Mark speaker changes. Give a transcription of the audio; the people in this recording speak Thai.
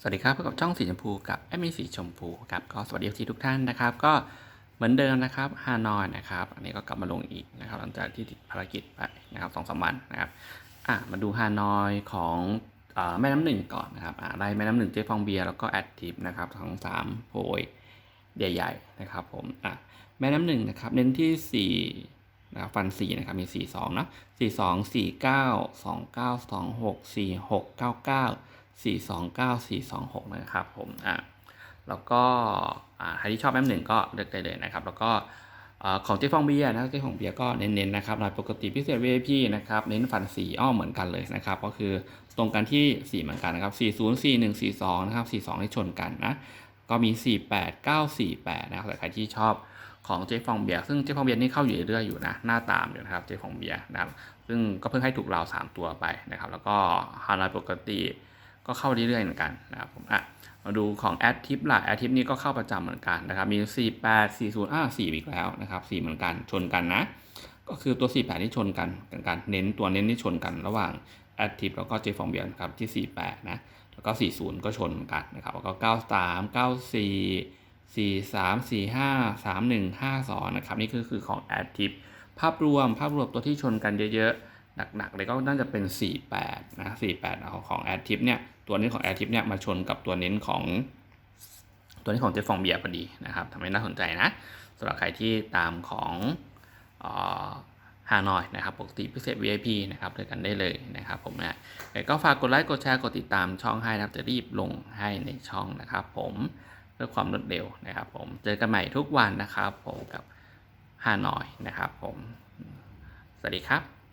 Speaker 1: สวัสดีครับพบกับช่องสีชมพูกับแอดมินสีชมพูครับก็สวัสดีทุกท่านนะครับ ก็เหมือนเดิมนะครับฮานอยนะครับ อันนี้ก็กลับมาลงอีกนะครับ หลังจากที่ติดภารกิจไปนะครับสองสามวันนะครับอะมาดูฮานอยของอแม่น้ำหนึ่งก่อนนะครับอะได้แม่น้ำหนึ่งเจ๊ฟองเบียร์แล้วก็แอดทิปนะครับทั้งสามโพยใหญ่ๆนะครับผมอะแม่น้ำหนึ่งนะครับเน้นที่สี่นะครับฟันสี่นะครับมีสี่สองนะสี่สองสี่เก้าสองเก้าสองเก้าเก้า429 426 นะครับผมอะแล้วก็ใครที่ชอบแอมหนึ่งก็เลือกได้เลยนะครับ แล้วก็ของเจ๊ฟองเบียร์นะเจ๊ฟองเบียร์ก็เน้นๆนะครับรายปกติพิเศษ VIP นะครับเน้นฟันสีอ้อมเหมือนกันเลยนะครับก็คือตรงกันที่ 4 เหมือนกันนะครับ 40 41 42 นะครับ 42 ที่ชนกันนะก็มี 48 948 นะครับแต่ใครที่ชอบของเจ๊ฟองเบียร์ซึ่งเจ๊ฟองเบียร์นี่เข้าอยู่เรื่อยอยู่นะหน้าตามอยู่นะครับเจ๊ฟองเบียร์นะครับซึ่งก็เพิ่งให้ถูกราว 3 ตัวไปนะครับแล้วก็ฮารายปกติ ก็เข้าเรื่อยๆเหมือนกันนะครับผมอะมาดูของแอดทิปล่ะแอดทิปนี่ก็เข้าประจำเหมือนกันนะครับ มี 48 40อ่า4อีกแล้วนะครับ4เหมือนกันชนกันนะ ก็คือตัว 48ที่ชนกันกันการเน้นตัวเน้นที่ชนกันระหว่างแอดทิปแล้วก็เจฟองเบียนครับที่ 48 นะแล้วก็ 40 ก็ชนกันนะครับแล้วก็ 93 94 43 45 31 52 นะครับ นี่คือคือของแอดทิปภาพรวมภาพรวมตัวที่ชนกันเยอะๆ หนักๆเลยก็น่าจะเป็น 48 นะ 48 เอาของแอดทิปเนี่ย ตัวนี้ของแอดทิปเนี่ยมาชนกับตัวเน้นของ ตัวนี้ของเจฟองเบียร์พอดีนะครับทำให้น่าสนใจนะสำหรับใครที่ตามของฮานอยนะครับ ปกติพิเศษ VIP นะครับด้วยกันได้เลยนะครับผมนะแต่ก็ฝากกดไลค์กดแชร์กดติดตามช่องให้นะครับจะรีบลงให้ในช่องนะครับ ผมเพื่อความรวดเร็วนะครับ ผมเจอกันใหม่ทุกวันนะครับ ผมกับฮานอยนะครับ ผม สวัสดีครับ